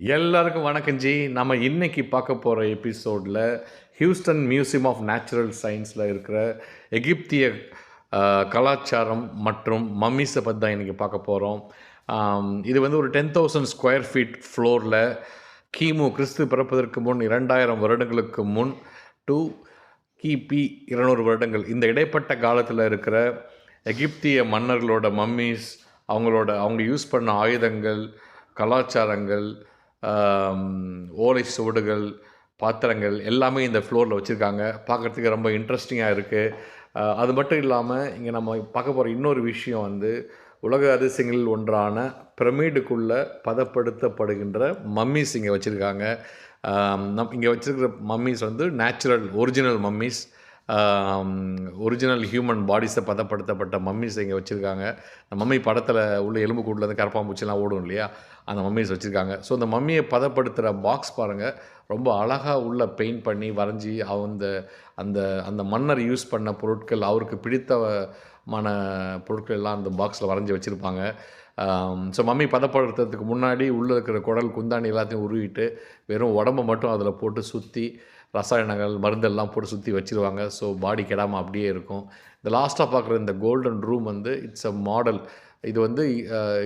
எல்லாருக்கும் வணக்கம் ஜி. நம்ம இன்றைக்கி பார்க்க போகிற எபிசோடில் ஹியூஸ்டன் மியூசியம் ஆஃப் நேச்சுரல் சயின்ஸில் இருக்கிற எகிப்திய கலாச்சாரம் மற்றும் மம்மிஸை பற்றி தான் இன்றைக்கி பார்க்க போகிறோம் இது வந்து ஒரு டென் தௌசண்ட் ஸ்கொயர் ஃபீட் ஃப்ளோரில் கிமு கிறிஸ்து பிறப்பதற்கு முன் இரண்டாயிரம் வருடங்களுக்கு முன் டு கிபி இருநூறு வருடங்கள். இந்த இடைப்பட்ட காலத்தில் இருக்கிற எகிப்திய மன்னர்களோட மம்மிஸ் அவங்களோட அவங்க யூஸ் பண்ண ஆயுதங்கள் கலாச்சாரங்கள் ஓலை சுவடுகள் பாத்திரங்கள் எல்லாமே இந்த ஃப்ளோரில் வச்சுருக்காங்க. பார்க்குறதுக்கு ரொம்ப இன்ட்ரெஸ்டிங்காக இருக்குது அது மட்டும் இல்லாமல் இங்கே நம்ம பார்க்க போகிற இன்னொரு விஷயம் வந்து உலக அதிசயங்களில் ஒன்றான பிரமிடுக்குள்ளே பதப்படுத்தப்படுகின்ற மம்மிஸ் இங்கே வச்சுருக்காங்க. நம் இங்கே வச்சுருக்கிற மம்மிஸ் வந்து natural original mummies original human பாடிஸை பதப்படுத்தப்பட்ட மம்மிஸ் இங்கே வச்சுருக்காங்க. அந்த மம்மி படத்தில் உள்ள எலும்பு கூட்டிலேருந்து கரப்பாம்பூச்சிலாம் ஓடும் இல்லையா? அந்த மம்மிஸ் வச்சுருக்காங்க. ஸோ அந்த மம்மியை பதப்படுத்துகிற பாக்ஸ் பாருங்கள் ரொம்ப அழகாக உள்ள பெயிண்ட் பண்ணி வரைஞ்சி அந்த அந்த அந்த மன்னர் யூஸ் பண்ண பொருட்கள் அவருக்கு பிடித்தமான பொருட்கள் எல்லாம் அந்த பாக்ஸில் வரைஞ்சி வச்சுருப்பாங்க. ஸோ மம்மி பதப்படுத்துறதுக்கு முன்னாடி உள்ளே இருக்கிற குடல் குந்தாணி எல்லாத்தையும் உருவிட்டு வெறும் உடம்பை மட்டும் அதில் போட்டு சுற்றி ரசாயனங்கள் மருந்தெல்லாம் போட்டு சுற்றி வச்சுருவாங்க. ஸோ பாடி கெடாமல் அப்படியே இருக்கும். இந்த லாஸ்ட்டாக பார்க்குற இந்த கோல்டன் ரூம் வந்து இட்ஸ் அ மாடல் இது வந்து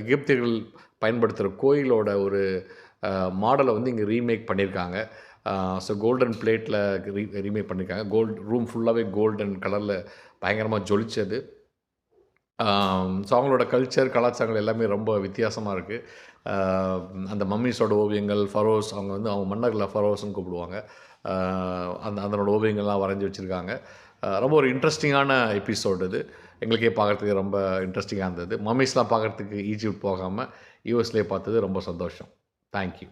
எகிப்தியர்கள் பயன்படுத்துகிற கோயிலோட ஒரு மாடலை வந்து இங்கே ரீமேக் பண்ணியிருக்காங்க. ஸோ கோல்டன் பிளேட்டில் ரீ ரீமேக் பண்ணியிருக்காங்க. கோல்ட் ரூம் ஃபுல்லாகவே கோல்டன் கலரில் பயங்கரமாக ஜொலிச்சது. ஸோ அவங்களோட கல்ச்சர் கலாச்சாரங்கள் எல்லாமே ரொம்ப வித்தியாசமாக இருக்குது அந்த மம்மிஸோட ஓவியங்கள் ஃபரோஸ் அவங்க வந்து அவங்க மன்னர்களை ஃபரோஸ்ன்னு கூப்பிடுவாங்க. அந்த அதனோட ஓவியங்கள்லாம் வரைஞ்சி வச்சுருக்காங்க. ரொம்ப ஒரு இன்ட்ரெஸ்டிங்கான எபிசோடு இது. எங்களுக்கே பார்க்குறதுக்கு ரொம்ப இன்ட்ரெஸ்டிங்காக இருந்தது. மம்மிஸ்லாம் பார்க்குறதுக்கு ஈஜிப்ட் போகாமல் யூஎஸ்லேயே பார்த்தது ரொம்ப சந்தோஷம். தேங்க்யூ